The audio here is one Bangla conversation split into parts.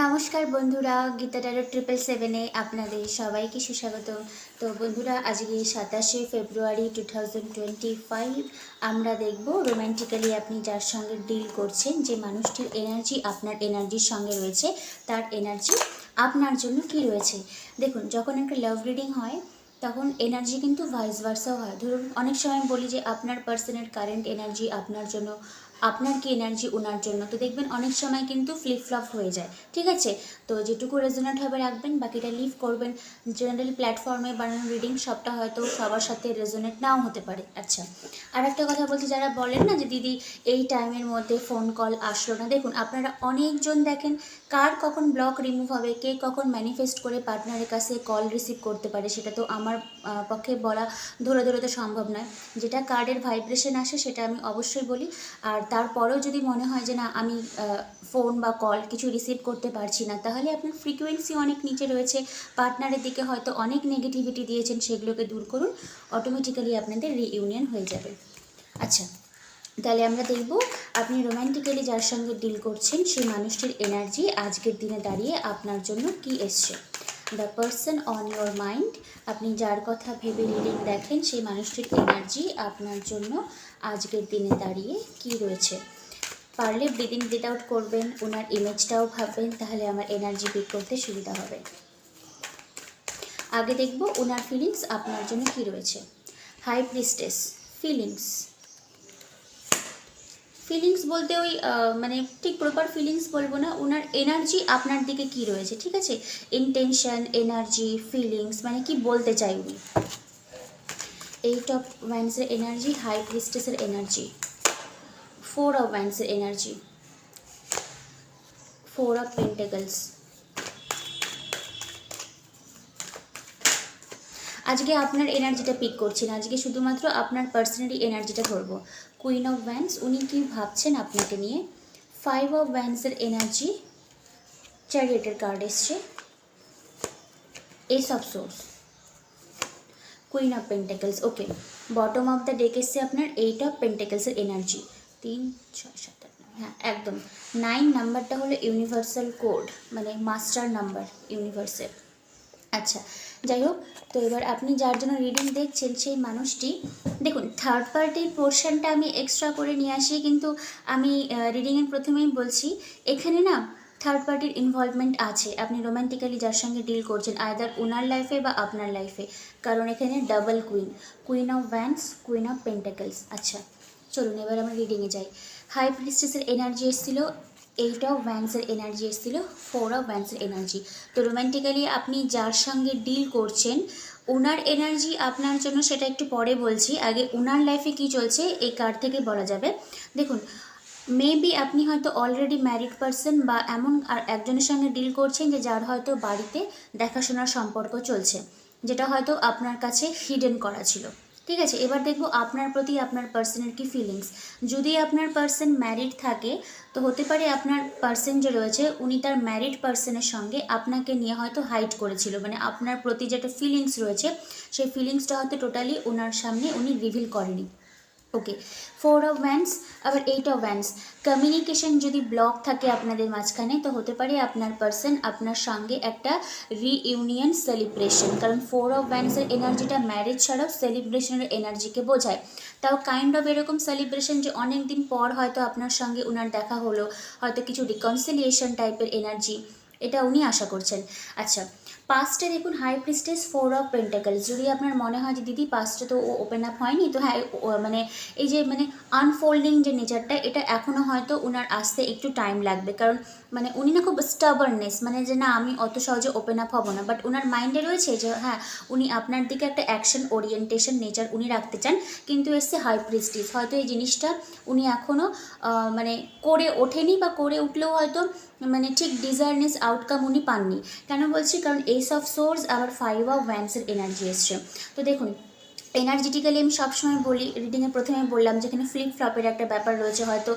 নমস্কার বন্ধুরা, গীতা টারো ট্রিপল সেভেনে আপনাদের সবাইকে সুস্বাগত। তো বন্ধুরা, আজকে সাতাশে February two thousand twenty five আমরা দেখব রোম্যান্টিক্যালি আপনি যার সঙ্গে ডিল করছেন, যে মানুষটির এনার্জি আপনার এনার্জির সঙ্গে রয়েছে, তার এনার্জি আপনার জন্য কি রয়েছে। দেখুন, যখন একটা লাভ রিডিং হয়, তখন এনার্জি কিন্তু ভাইস ভার্সাও হয়। ধরুন, অনেক সময় বলি যে আপনার পার্সনের কারেন্ট এনার্জি আপনার জন্য আপনার কি এনার্জি ওনার জন্য? তো দেখবেন অনেক সময় কিন্তু ফ্লিপ ফ্লপ হয়ে যায়, ঠিক আছে? তো যেটুকু রেজোনেট হবে রাখবেন, বাকিটা লিভ করবেন। জেনারেলি প্ল্যাটফর্মে বানানো রিডিং সবটা হয়তো সবার সাথে রেজোনেট নাও হতে পারে। আচ্ছা আর একটা কথা বলছি যারা বলেন না যে, দিদি, এই টাইমের মধ্যে ফোন কল আসলো না। দেখুন, আপনারা অনেকজন দেখেন কার কখন ব্লক রিমুভ হবে, কে কখন ম্যানিফেস্ট করে পার্টনারের কাছে কল রিসিভ করতে পারে, সেটা তো আমার পক্ষে বলা ধরে ধরে তো সম্ভব নয়। যেটা কার্ডের ভাইব্রেশন আসে, সেটা আমি অবশ্যই বলি। আর তারপরেও যদি মনে হয় যে না, আমি ফোন বা কল কিছু রিসিভ করতে পারছি না, তাহলে আপনার ফ্রিকোয়েন্সি অনেক নিচে রয়েছে। পার্টনারের দিকে হয়তো অনেক নেগেটিভিটি দিয়েছেন, সেগুলোকে দূর করুন অটোমেটিক্যালি আপনাদের রিইউনিয়ন হয়ে যাবে। আচ্ছা তাহলে আমরা দেখব আপনি রোম্যান্টিক্যালি যার সঙ্গে ডিল করছেন, সেই মানুষটির এনার্জি আজকের দিনে দাঁড়িয়ে আপনার জন্য কি এসছে। The person on your mind আপনি যার কথা ভেবে রিডিং দেখেন, সেই মানুষটির এনার্জি আপনার জন্য আজকের দিনে দাঁড়িয়ে কি রয়েছে। পারলে ব্রিদিং ব্রিদ আউট করবেন, ওনার ইমেজটাও ভাববেন, তাহলে আমার এনার্জি পিক করতে সুবিধা হবে। আগে দেখব ওনার ফিলিংস আপনার জন্য কি রয়েছে। হাই প্রিস্টেস ফিলিংস ফিলিংস বলতে ওই মানে ঠিক প্রপার ফিলিংস বলব না ওনার এনার্জি আপনার দিকে কি রয়েছে, ঠিক আছে? ইনটেনশন এনার্জি ফিলিংস মানে কি বলতে চাই উনি? এইট অফ ওয়াইন্সের এনার্জি হাই প্রিস্টেসের এনার্জি ফোর অফ ওয়াইন্সের এনার্জি ফোর অফ পেন্টেগলস আজকে আপনার এনার্জিটা পিক করছি না আজকে শুধুমাত্র আপনার পার্সোনালি এনার্জিটা ধরবো। কুইন অফ ভ্যান্স উনি কি ভাবছেন আপনাকে নিয়ে? ফাইভ অফ ভ্যান্সের এনার্জি চ্যারিয়েটের কার্ড এসছে। Ace of swords queen of pentacles okay bottom of the deck এসছে আপনার এইট অফ পেন্টেকলসের এনার্জি তিন, ছয়, সাত, আট হ্যাঁ একদম। নাইন নাম্বারটা হলো ইউনিভার্সাল কোড মানে মাস্টার নাম্বার ইউনিভার্সের আচ্ছা যাই হোক, তো এবার আপনি যার জন্য রিডিং দেখছেন সেই মানুষটি, দেখুন থার্ড পার্টির পোর্শনটা আমি এক্সট্রা করে নিয়ে আসি, কিন্তু আমি রিডিংয়ের প্রথমেই বলছি, এখানে না থার্ড পার্টির ইনভলভমেন্ট আছে। আপনি রোম্যান্টিক্যালি যার সঙ্গে ডিল করছেন আয়দার ওনার লাইফে বা আপনার লাইফে কারণ এখানে double queen queen of wands queen of pentacles আচ্ছা চলুন এবার আমরা রিডিংয়ে যাই। হাই প্রিস্টেসের এনার্জি এসেছিল এইট অফ ভ্যান্সের এনার্জি এসেছিল ফোর অফ ভ্যান্সের এনার্জি তো রোম্যান্টিক্যালি আপনি যার সঙ্গে ডিল করছেন ওনার এনার্জি আপনার জন্য সেটা একটু পরে বলছি। আগে ওনার লাইফে কি চলছে, এই কার্ড থেকে বলা যাবে। দেখুন মেবি আপনি হয়তো অলরেডি ম্যারিড পারসন বা এমন আর একজনের সঙ্গে ডিল করছেন যে যার হয়তো বাড়িতে দেখাশোনার সম্পর্ক চলছে, যেটা হয়তো আপনার কাছে হিডেন করা ছিল। ঠিক আছে? এবার দেখব আপনার প্রতি আপনার পার্সনের কি ফিলিংস যদি আপনার পার্সন ম্যারিড থাকে, তো হতে পারে আপনার পার্সন যে রয়েছে, উনি তার ম্যারিড পার্সনের সঙ্গে আপনাকে নিয়ে হয়তো হাইড করেছিল। মানে আপনার প্রতি যেটা ফিলিংস রয়েছে, সেই ফিলিংসটা হয়তো টোটালি ওনার সামনে উনি রিভিল করেনি। ওকে ফোর অফ ভ্যান্স আবার এইট অফ ভ্যান্স কমিউনিকেশন যদি ব্লক থাকে আপনাদের মাঝখানে, তো হতে পারে আপনার পার্সন আপনার সঙ্গে একটা রিইউনিয়ন সেলিব্রেশন কারণ ফোর অফ ভ্যান্সের এনার্জিটা ম্যারেজ ছাড়াও সেলিব্রেশনের এনার্জিকে বোঝায়। তাও কাইন্ড অফ এরকম সেলিব্রেশন যে অনেক দিন পর হয়তো আপনার সঙ্গে ওনার দেখা হলো, হয়তো কিছু রিকনসিলিয়েশন টাইপের এনার্জি এটা উনি আশা করছেন। আচ্ছা পাস্টে দেখুন high priestess four of pentacles যদি আপনার মনে হয় যে, দিদি পাঁচটা তো ও ওপেন আপ হয়নি, তো হ্যাঁ মানে এই যে মানে আনফোল্ডিং যে নেচারটা এটা এখনও হয়তো ওনার আসতে একটু টাইম লাগবে। কারণ মানে উনি না খুব স্টাবারনেস মানে যে, না, আমি অত সহজে ওপেন আপ হব না। বাট ওনার মাইন্ডে রয়েছে যে হ্যাঁ উনি আপনার দিকে একটা অ্যাকশন ওরিয়েন্টেশন নেচার উনি রাখতে চান, কিন্তু এসছে হাই প্রিস্টিস হয়তো এই জিনিসটা উনি এখনও মানে করে ওঠেনি বা করে উঠলেও হয়তো মানে ঠিক ডিজায়ারনেস আউটকাম উনি পাননি। কেন বলছি? কারণ এস অফ সোর্স আবার ফাইভ অফ ভ্যান্সের এনার্জি এসছে। তো দেখুন এনার্জেটিক্যালি আমি সবসময় বলি রিডিংয়ে প্রথমে বললাম যেখানে ফ্লিপ ফ্লপের একটা ব্যাপার রয়েছে। হয়তো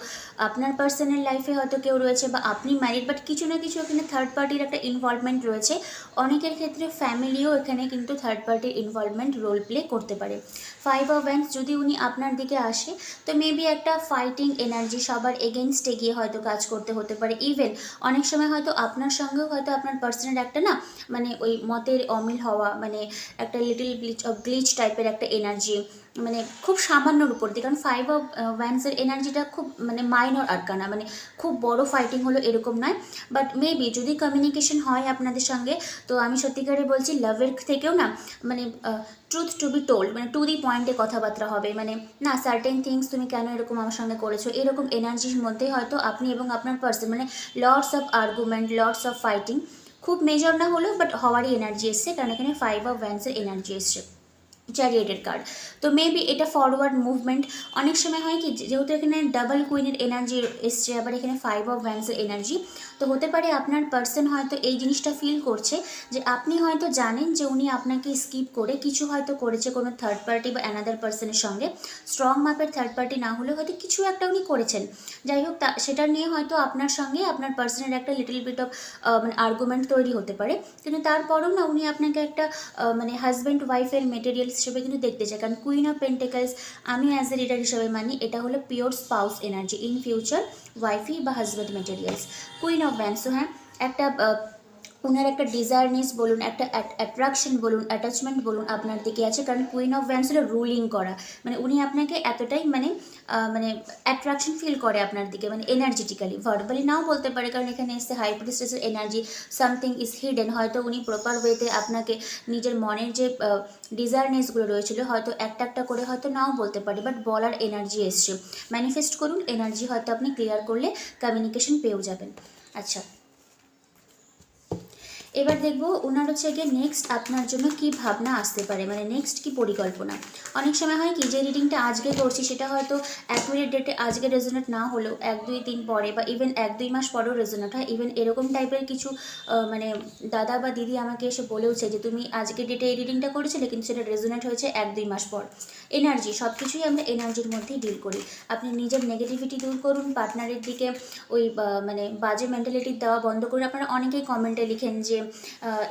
আপনার পার্সোনাল লাইফে হয়তো কেউ রয়েছে বা আপনি ম্যারিড বাট কিছু না কিছু এখানে থার্ড পার্টির একটা ইনভলভমেন্ট রয়েছে। অনেকের ক্ষেত্রে ফ্যামিলিও এখানে কিন্তু থার্ড পার্টির ইনভলভমেন্ট রোল প্লে করতে পারে। ফাইভ অফ যদি উনি আপনার দিকে আসে, তো মেবি একটা ফাইটিং এনার্জি সবার এগেনস্টে গিয়ে হয়তো কাজ করতে হতে পারে। ইভেন অনেক সময় হয়তো আপনার সঙ্গেও হয়তো আপনার পার্সোনাল একটা না মানে ওই মতের অমিল হওয়া মানে একটা লিটিল গ্লিচ গ্লিচ টাইপের একটা এনার্জি মানে খুব সামান্যর উপর দিয়ে, কারণ ফাইভ অফ ভ্যান্সের এনার্জিটা খুব মানে মাইনর আটকানা মানে খুব বড় ফাইটিং হলো এরকম নয়। বাট মেবি যদি কমিউনিকেশন হয় আপনাদের সঙ্গে, তো আমি সত্যিকারে বলছি লাভের থেকেও না মানে ট্রুথ টু বি টোল্ড মানে টু দি পয়েন্টে কথাবার্তা হবে। মানে না সার্টেন থিংস তুমি কেন এরকম আমার সঙ্গে করেছ? এরকম এনার্জির মধ্যেই হয়তো আপনি এবং আপনার পার্সন মানে lords of argument lords of fighting খুব মেজর না হলেও বাট হওয়ারই এনার্জি এসছে, কারণ এখানে ফাইভ অফ ভ্যান্সের এনার্জি এসছে। চ্যারিয়েটেড কার্ড তো মেবি এটা ফরওয়ার্ড মুভমেন্ট অনেক সময় হয় কি যেহেতু এখানে ডাবল কুইনের এনার্জি এসছে, আবার এখানে ফাইভ অফ ভ্যান্সের এনার্জি তো হতে পারে আপনার পার্সন হয়তো এই জিনিসটা ফিল করছে যে আপনি হয়তো জানেন যে উনি আপনাকে স্কিপ করে কিছু হয়তো করেছে কোনো থার্ড পার্টি বা অ্যানাদার পার্সনের সঙ্গে। স্ট্রং মাপের থার্ড পার্টি না হলে হয়তো কিছু একটা উনি করেছেন। যাই হোক, তা সেটা নিয়ে হয়তো আপনার সঙ্গে আপনার পার্সনের একটা লিটল বিট অফ মানে আর্গুমেন্ট তৈরি হতে পারে। কিন্তু তারপরেও না উনি আপনাকে একটা মানে হাজব্যান্ড ওয়াইফের মেটেরিয়ালস হিসেবে কিন্তু দেখতে চায়। কারণ কুইন অফ পেন্টেকালস আমি অ্যাজ এ রিডার হিসেবে মানি এটা হলো pure spouse energy in future wifey বা হাজব্যান্ড মেটেরিয়ালস কুইন অফ ভ্যান্সো হ্যাঁ একটা ওনার একটা ডিজায়ারনেস বলুন, একটা অ্যাট্রাকশন বলুন অ্যাটাচমেন্ট বলুন আপনার দিকে আছে, কারণ কুইন অফ ভ্যান্স হলো রুলিং করা। মানে উনি আপনাকে এতটাই মানে মানে অ্যাট্রাকশন ফিল করে আপনার দিকে মানে এনার্জেটিক্যালি ভার্বালি নাও বলতে পারে, কারণ এখানে এসছে high energy something is hidden হয়তো উনি প্রপার ওয়েতে আপনাকে নিজের মনের যে ডিজায়ারনেসগুলো রয়েছিল, হয়তো একটা একটা করে হয়তো নাও বলতে পারে বাট বলার এনার্জি এসছে। ম্যানিফেস্ট করুন এনার্জি হয়তো আপনি ক্লিয়ার করলে কমিউনিকেশন পেয়েও যাবেন। আচ্ছা। এবার দেখব ওনার হচ্ছে গিয়ে নেক্সট আপনার জন্য কি ভাবনা আসতে পারে মানে নেক্সট কি পরিকল্পনা। অনেক সময় হয় কি, যে রিডিংটা আজকে করছি, সেটা হয়তো অ্যাকুরেট ডেটে আজকে রেজোনেট না হলেও এক, দুই দিন পরে বা ইভেন এক, দুই মাস পরেও রেজোনেট হয়। ইভেন এরকম টাইপের কিছু মানে দাদা বা দিদি আমাকে এসে বলেওছে যে, তুমি আজকে ডেটে এই রিডিংটা করেছিলে, কিন্তু সেটা রেজোনেট হয়েছে এক, দুই মাস পর। এনার্জি সব কিছুই আমরা এনার্জির মধ্যেই ডিল করি। আপনি নিজের নেগেটিভিটি দূর করুন পার্টনারের দিকে ওই মানে বাজে মেন্টালিটি দেওয়া বন্ধ করুন। আপনারা অনেকেই কমেন্টে লিখেন যে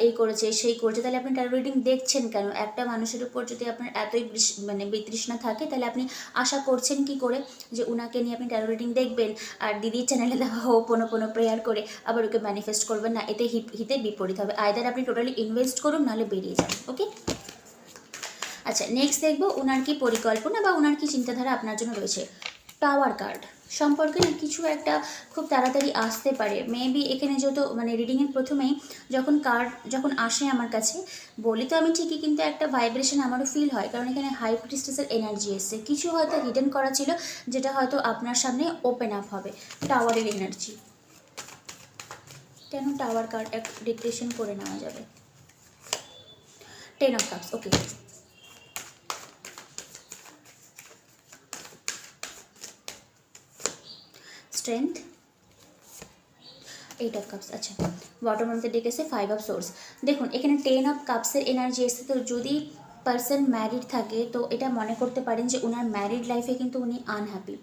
এই করেছে, সেই করেছে। তাহলে আপনি ট্যারো রিডিং দেখছেন কেন? একটা মানুষের উপর যদি আপনার এতই মানে বিতৃষ্ণা থাকে, তাহলে আপনি আশা করছেন কি করে? যে উনাকে নিয়ে আপনি ট্যারো রিডিং দেখবেন, আর দিদির চ্যানেলে দেওয়া হোক, কোনো কোনো প্রেয়ার করে, আবার ওকে ম্যানিফেস্ট করবেন না। এতে হিতে বিপরীত হবে। আয়দার আপনি টোটালি ইনভেস্ট করুন, নাহলে বেরিয়ে যান। ওকে আচ্ছা নেক্সট দেখব ওনার কি পরিকল্পনা বা ওনার কি চিন্তাধারা আপনার জন্য রয়েছে। টাওয়ার কার্ড সম্পর্কে কিছু একটা খুব তাড়াতাড়ি আসতে পারে। মেবি এখানে যেহেতু মানে রিডিংয়ের প্রথমেই যখন কার্ড যখন আসে আমার কাছে, বলি তো আমি ঠিকই, কিন্তু একটা ভাইব্রেশন আমারও ফিল হয়। কারণ এখানে হাই প্রিস্টেসের এনার্জি এসছে। কিছু হয়তো হিডেন করা ছিল, যেটা হয়তো আপনার সামনে ওপেন আপ হবে। টাওয়ারের এনার্জি কেন টাওয়ার কার্ড এক ডিক্টেশন করে নেওয়া যাবে? Ten of cups okay strength eight of cups আচ্ছা বটম অফ দ্য ডেক এসে ফাইভ অফ সোর্স দেখুন, এখানে টেন অফ কাপসের এনার্জি এসে তো যদি পার্সন ম্যারিড থাকে, তো এটা মনে করতে পারেন যে ওনার ম্যারিড লাইফে কিন্তু উনি আনহ্যাপি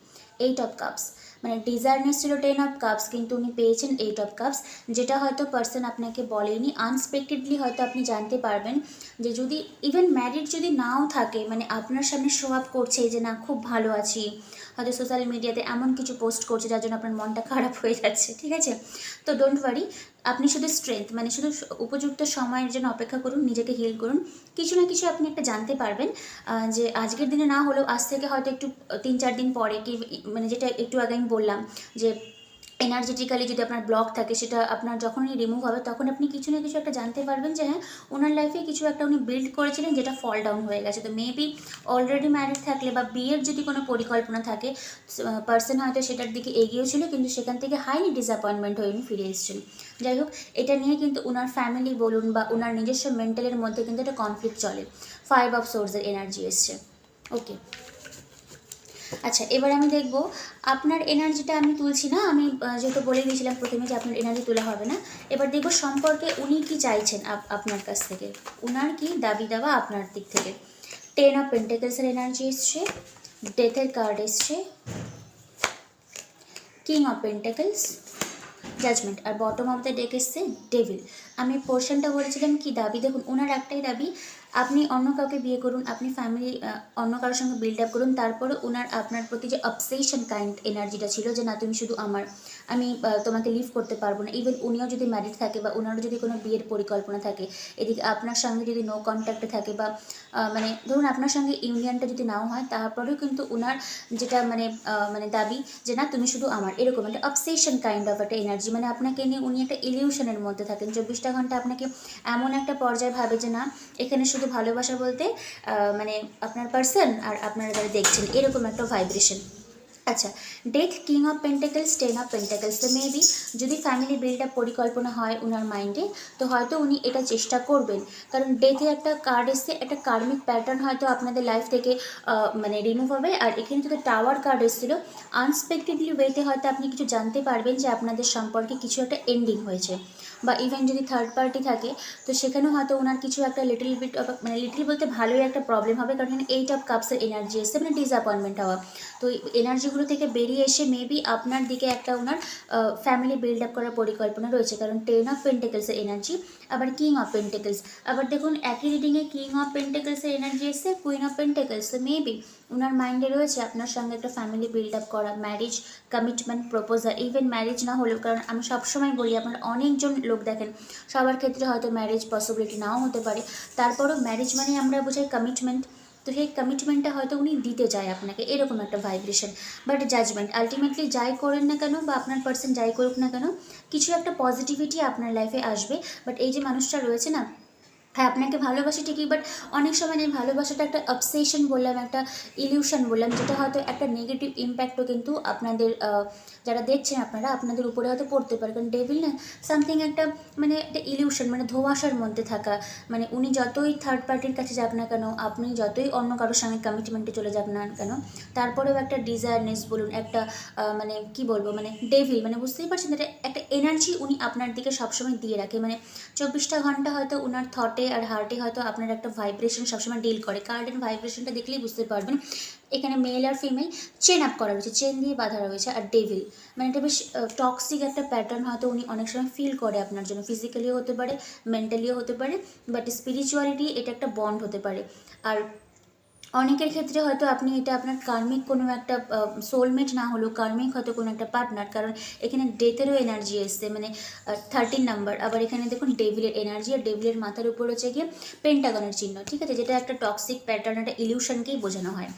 এইট অফ কাপস মানে ডিজায়ারনেস ছিল টেন অফ কাপস কিন্তু উনি পেয়েছেন এইট অফ কাপস যেটা হয়তো পার্সন আপনাকে বলেনি। আনএক্সপেক্টেডলি হয়তো আপনি জানতে পারবেন যে যদি ইভেন ম্যারিড যদি নাও থাকে মানে আপনার সামনে শো আপ করছে যে, না, খুব ভালো আছি। হয়তো সোশ্যাল মিডিয়াতে এমন কিছু পোস্ট করছে যার জন্য আপনার মনটা খারাপ হয়ে যাচ্ছে, ঠিক আছে? তো ডোন্ট ওয়ারি আপনি শুধু স্ট্রেংথ মানে শুধু উপযুক্ত সময়ের জন্য অপেক্ষা করুন, নিজেকে হিল করুন। কিছু না কিছু আপনি একটা জানতে পারবেন যে আজকের দিনে না হলেও আজ থেকে হয়তো একটু তিন চার দিন পরে কি মানে যেটা একটু আগে আমি বললাম, যে এনার্জেটিক্যালি যদি আপনার ব্লক থাকে, সেটা আপনার যখনই রিমুভ হবে, তখন আপনি কিছু না কিছু একটা জানতে পারবেন যে হ্যাঁ ওনার লাইফে কিছু একটা উনি বিল্ড করেছিলেন যেটা ফল ডাউন হয়ে গেছে। তো মেবি অলরেডি ম্যারিড থাকলে বা বিয়ের যদি কোনো পরিকল্পনা থাকে পার্সন হয়তো সেটার দিকে এগিয়েছিল কিন্তু সেখান থেকে হাইলি ডিসঅ্যাপয়েন্টমেন্ট হয়ে উনি ফিরে এসেছেন। যাই হোক, এটা নিয়ে কিন্তু ওনার ফ্যামিলি বলুন বা ওনার নিজস্ব মেন্টালের মধ্যে কিন্তু একটা কনফ্লিক্ট চলে। ফাইভ অফ সোর্সের এনার্জি এসছে। ওকে আচ্ছা এবার আমি দেখব আপনার এনার্জিটা আমি তুলছি না, আমি যেহেতু বলে দিয়েছিলাম প্রথমে যে আপনার এনার্জি তোলা হবে না। এবার দেখব সম্পর্কে উনি কি চাইছেন আপ- আপনার কাছ থেকে। উনার কি দাবি দেওয়া আপনার দিক থেকে? টেন অফ পেন্টেকেলসের এনার্জি এসছে ডেথের কার্ড এসছে কিং অফ পেন্টেকেলস জাজমেন্ট আর বটম অফ দ্য ডেক এসছে ডেভিল আমি পোর্শনটা বলেছিলাম কি দাবি? দেখুন ওনার একটাই দাবি আপনি অন্য কাউকে বিয়ে করুন, আপনি ফ্যামিলি অন্য কারোর সঙ্গে বিল্ড আপ করুন তারপরে ওনার আপনার প্রতি যে অবসেশন কাইন্ড এনার্জিটা ছিল যে, না, তুমি শুধু আমার, আমি তোমাকে লিভ করতে পারব না। ইভেন উনিও যদি ম্যারিড থাকে বা ওনারও যদি কোনো বিয়ের পরিকল্পনা থাকে, এদিকে আপনার সঙ্গে যদি নো কন্ট্যাক্টে থাকে বা মানে ধরুন আপনার সঙ্গে ইউনিয়নটা যদি নাও হয়, তারপরেও কিন্তু ওনার যেটা মানে মানে দাবি যে, না, তুমি শুধু আমার, এরকম একটা অবসেশন কাইন্ড অফ একটা এনার্জি মানে আপনাকে নিয়ে উনি একটা ইলিউশনের মধ্যে থাকেন। চব্বিশটা ঘণ্টা আপনাকে এমন একটা পর্যায়ে ভাবে যে, না, এখানে শুধু ভালোবাসা বলতে মানে আপনার পার্সন আর আপনারা যারা দেখছেন, এরকম একটা ভাইব্রেশন আচ্ছা death king of pentacles ten of pentacles তো মেবি যদি ফ্যামিলি বিল্ড আপ পরিকল্পনা হয় ওনার মাইন্ডে তো হয়তো উনি এটা চেষ্টা করবেন। কারণ ডেথে একটা কার্ড এসছে, একটা কার্মিক প্যাটার্ন হয়তো আপনাদের লাইফ থেকে মানে রিমুভ হবে। আর এখানে যদি টাওয়ার কার্ড এসেছিল আনএক্সপেক্টেডলি ওয়েতে হয়তো আপনি কিছু জানতে পারবেন যে আপনাদের সম্পর্কে কিছু একটা এন্ডিং হয়েছে। বা ইভেন যদি থার্ড পার্টি থাকে, তো সেখানেও হয়তো ওনার কিছু একটা লিটল বিট মানে লিটল বলতে ভালোই একটা প্রবলেম হবে, কারণ এইট অফ কাপসের এনার্জি এসছে মানে ডিসঅ্যাপয়েন্টমেন্ট হওয়া। তো এনার্জিগুলো থেকে বেরিয়ে এসে মেবি আপনার দিকে একটা ওনার ফ্যামিলি বিল্ড আপ করার পরিকল্পনা রয়েছে, কারণ টেন অফ পেন্টেকেলসের এনার্জি আবার কিং অফ পেন্টেকেলস আবার দেখুন, একই রিডিংয়ে কিং অফ পেন্টেকেলসের এনার্জি এসছে কুইন অফ পেন্টেকেলস মেবি ওনার মাইন্ডে রয়েছে আপনার সঙ্গে একটা ফ্যামিলি বিল্ড আপ করা marriage commitment proposal even marriage না হলেও, কারণ আমি সবসময় বলি আপনার অনেকজন লোক দেখেন, সবার ক্ষেত্রে হয়তো ম্যারেজ পসিবিলিটি নাও হতে পারে, তারপরও ম্যারেজ মানে আমরা বোঝাই কমিটমেন্ট তো সেই কমিটমেন্টটা হয়তো উনি দিতে চায় আপনাকে, এরকম একটা ভাইব্রেশন বাট জাজমেন্ট আলটিমেটলি যাই করেন না কেন বা আপনার পার্সন যাই করুক না কেন, কিছু একটা পজিটিভিটি আপনার লাইফে আসবে বাট এই যে মানুষটা রয়েছে না হ্যাঁ আপনাকে ভালোবাসে ঠিকই বাট অনেক সময় এই ভালোবাসাটা একটা অবসেশন বললাম, একটা ইলিউশন বললাম, যেটা হয়তো একটা নেগেটিভ ইম্প্যাক্টও কিন্তু আপনাদের যারা দেখছেন আপনারা, আপনাদের উপরে হয়তো পড়তে পারে। কারণ ডেভিল না সামথিং একটা মানে একটা ইলিউশন মানে ধোঁয়াশার মধ্যে থাকা। মানে উনি যতই থার্ড পার্টির কাছে যাক না কেন, আপনি যতই অন্য কারোর সঙ্গে কমিটমেন্টে চলে যাক না কেন, তারপরেও একটা ডিজায়ারনেস বলুন, একটা মানে কি বলব মানে ডেভিল মানে বুঝতেই পারছেন এটা একটা এনার্জি উনি আপনার দিকে সবসময় দিয়ে রাখে। মানে চব্বিশটা ঘণ্টা হয়তো ওনার থটে আর হার্টে হয়তো আপনার একটা ভাইব্রেশন সবসময় ডিল করে। কার্ড অ্যান্ড ভাইব্রেশনটা দেখলেই বুঝতে পারবেন। এখানে মেল আর ফিমেল চেন আপ করা রয়েছে চেন দিয়ে বাঁধা রয়েছে আর ডেভিল মানে এটা বেশ টক্সিক একটা প্যাটার্ন হয়তো উনি অনেক সময় ফিল করে আপনার জন্য। ফিজিক্যালিও হতে পারে মেন্টালিও হতে পারে বাট স্পিরিচুয়ালিটি এটা একটা বন্ড হতে পারে। আর অনেকের ক্ষেত্রে হয়তো আপনি এটা আপনার কার্মিক কোনো একটা সোলমেট না হলেও কার্মিক হয়তো কোনো একটা পার্টনার কারণ এখানে ডেথেরও এনার্জি এসছে মানে থার্টিন নাম্বার আবার এখানে দেখুন ডেভিলের এনার্জি আর ডেভিলের মাথার উপর হচ্ছে গিয়ে পেন্টাগনের চিহ্ন, ঠিক আছে? যেটা একটা টক্সিক প্যাটার্ন একটা ইলিউশনকেই বোঝানো হয়।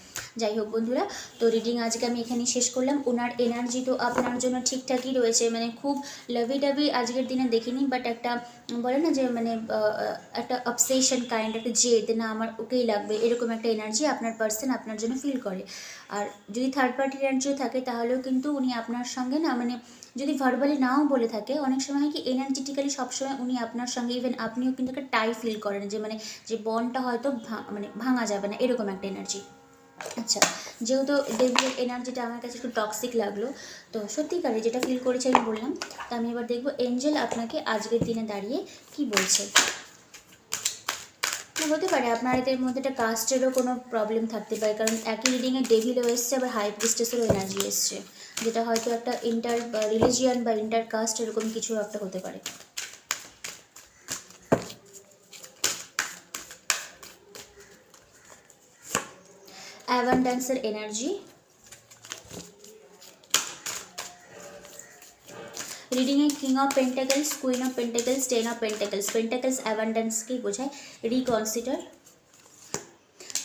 যাই হোক বন্ধুরা, তো রিডিং আজকে আমি এখানেই শেষ করলাম। ওনার এনার্জি তো আপনার জন্য ঠিকঠাকই রয়েছে মানে খুব লাভি ডাভি আজকের দিনে দেখিনি বাট একটা বলে না যে মানে একটা অবসেশন কাইন্ড একটা জেদ, না আমার ওকেই লাগবে, এরকম একটা এনার্জি আপনার পার্সন আপনার জন্য ফিল করে। আর যদি থার্ড পার্টি এনার্জিও থাকে, তাহলেও কিন্তু উনি আপনার সঙ্গে না মানে যদি ভার্বালি নাও বলে থাকে, অনেক সময় হয় কি এনার্জেটিক্যালি সবসময় উনি আপনার সঙ্গে ইভেন আপনিও কিন্তু একটা টাই ফিল করেন যে মানে যে বনটা হয়তো মানে ভাঙা যাবে না, এরকম একটা এনার্জি আচ্ছা যেহেতু ডেভিলের এনার্জিটা আমার কাছে একটু টক্সিক লাগল, তো সত্যিকারে যেটা ফিল করেছে আমি বললাম, তো আমি এবার দেখব এঞ্জেল আপনাকে আজকের দিনে দাঁড়িয়ে কি বলছে। হতে পারে আপনার এদের মধ্যে একটা কাস্টেরও কোনো প্রবলেম থাকতে পারে, কারণ একই রিডিংয়ে ডেভিলও এসছে, আবার হাই প্রিস্টেসেরও এনার্জি এসছে, যেটা হয়তো একটা ইন্টার রিলিজিয়ান বা ইন্টার কাস্ট এরকম কিছু একটা হতে পারে। অ্যাভান্ডান্সের energy রিডিংয়ে king of pentacles queen of pentacles ten of pentacles pentacles অ্যাভান্ডেন্সকেই বোঝায় reconsider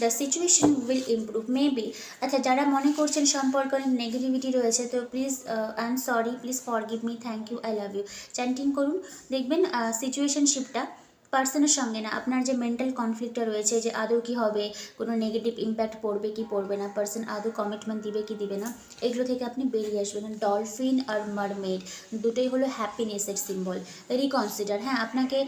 the situation will improve maybe আচ্ছা যারা মনে করছেন সম্পর্কে নেগেটিভিটি রয়েছে, তো please I am sorry please forgive me thank you I love you chanting করুন। দেখবেন সিচুয়েশনশিপটা পার্সনের সঙ্গে না, আপনার যে মেন্টাল কনফ্লিক্টটা রয়েছে, যে আদৌ কি হবে, কোনো নেগেটিভ ইম্প্যাক্ট পড়বে কি পড়বে না পার্সন আদৌ কমিটমেন্ট দিবে কি দিবে না, এগুলো থেকে আপনি বেরিয়ে আসবেন। ডলফিন আর মারমেড দুটোই হলো হ্যাপিনেসের সিম্বল রিকনসিডার হ্যাঁ আপনাকে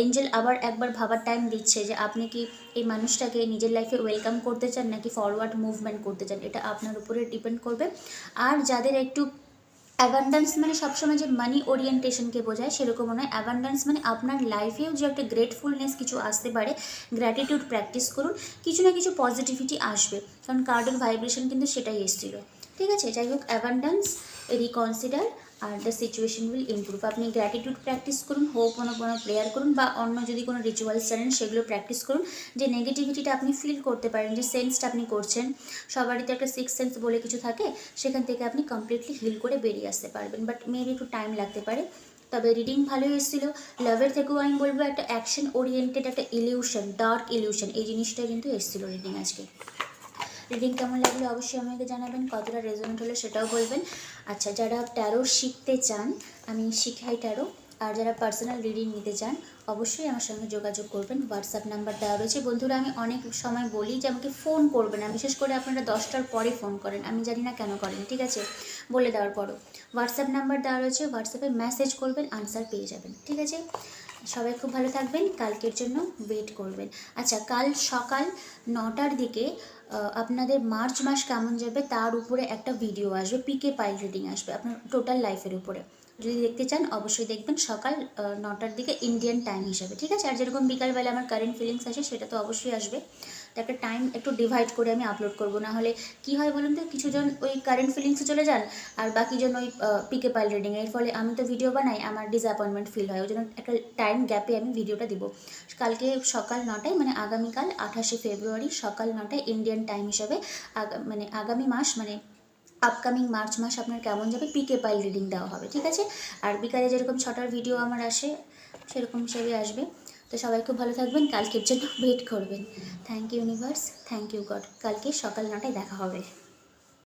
এঞ্জেল আবার একবার ভাবার টাইম দিচ্ছে যে আপনি কি এই মানুষটাকে নিজের লাইফে ওয়েলকাম করতে চান, নাকি ফরওয়ার্ড মুভমেন্ট করতে চান, এটা আপনার উপরে ডিপেন্ড করবে। আর যাদের একটু অ্যাবান্ডান্স মানে সবসময় যে মানি ওরিয়েন্টেশনকে বোঝায় সেরকমও নয়। অ্যাবান্ডান্স মানে আপনার লাইফেও যে একটা গ্রেটফুলনেস কিছু আসতে পারে গ্র্যাটিটিউড প্র্যাকটিস করুন, কিছু না কিছু পজিটিভিটি আসবে। কারণ কার্ডের ভাইব্রেশন কিন্তু সেটাই এসেছিল। ঠিক আছে? যাই হোক অ্যাবান্ডান্স রিকনসিডার আর দ্য সিচুয়েশন উইল ইমপ্রুভ আপনি গ্র্যাটিটিউড প্র্যাকটিস করুন হোপ কোনো কোনো প্রেয়ার করুন বা অন্য যদি কোনো রিচুয়ালস জানেন, সেগুলো প্র্যাকটিস করুন। যে নেগেটিভিটিটা আপনি ফিল করতে পারেন, যে সেন্সটা আপনি করছেন, সবারই তো একটা সিক্স সেন্স বলে কিছু থাকে, সেখান থেকে আপনি কমপ্লিটলি হিল করে বেরিয়ে আসতে পারবেন। বাট মেবি একটু টাইম লাগতে পারে। তবে রিডিং ভালোই এসেছিল। লাভের থেকেও আমি বলব, একটা অ্যাকশন ওরিয়েন্টেড একটা ইলিউশন ডার্ক ইলিউশন এই জিনিসটা কিন্তু এসেছিল রিডিং আজকে। রিডিং কেমন লাগল অবশ্যই আমাকে জানাবেন, কতটা রেজনেন্ট হলো সেটাও বলবেন। আচ্ছা যারা ট্যারো শিখতে চান, আমি শিখাই ট্যারো আর যারা পার্সোনাল রিডিং নিতে চান, অবশ্যই আমার সঙ্গে যোগাযোগ করবেন। হোয়াটসঅ্যাপ নাম্বার দেওয়া রয়েছে। বন্ধুরা, আমি অনেক সময় বলি যে আমাকে ফোন করবেন না, বিশেষ করে আপনারা দশটার পরে ফোন করেন। আমি জানি না কেন করেন, ঠিক আছে? বলে দেওয়ার পরও। হোয়াটসঅ্যাপ নাম্বার দেওয়া রয়েছে। হোয়াটসঅ্যাপে মেসেজ করবেন আনসার পেয়ে যাবেন, ঠিক আছে? সবাই খুব ভালো থাকবেন। কালকের জন্য ওয়েট করবেন। আচ্ছা কাল সকাল নটার দিকে আপনাদের মার্চ মাস কেমন যাবে তার উপরে একটা ভিডিও আসবে পিকে পাইল রিডিং আসবে আপনার টোটাল লাইফের উপরে। যদি দেখতে চান, অবশ্যই দেখবেন সকাল নটার দিকে ইন্ডিয়ান টাইম হিসাবে, ঠিক আছে? আর যেরকম বিকালবেলা আমার কারেন্ট ফিলিংস আসে, সেটা তো অবশ্যই আসবে। তো একটা টাইম একটু ডিভাইড করে আমি আপলোড করব। না হলে কি হয় বলুন তো, কিছুজন ওই কারেন্ট ফিলিংসে চলে যান আর বাকিজন ওই পিকে পাইল রিডিং এর। ফলে আমি তো ভিডিও বানাই, আমার ডিসঅ্যাপয়েন্টমেন্ট ফিল হয়। ওই জন্য একটা টাইম গ্যাপে আমি ভিডিওটা দিব। কালকে সকাল নটায় মানে আগামীকাল আঠাশে ফেব্রুয়ারি সকাল নটায় ইন্ডিয়ান টাইম হিসাবে মানে আগামী মাস মানে আপকামিং মার্চ মাস আপনার কেমন যাবে পিকে পাইল রিডিং দেওয়া হবে, ঠিক আছে? আর বিকালে যেরকম ছটার ভিডিও আমার আসে, সেরকম হিসেবে আসবে। তো সবাই খুব ভালো থাকবেন, কালকের জন্য ওয়েট করবেন। Thank you universe thank you God কালকে সকাল নটায় দেখা হবে।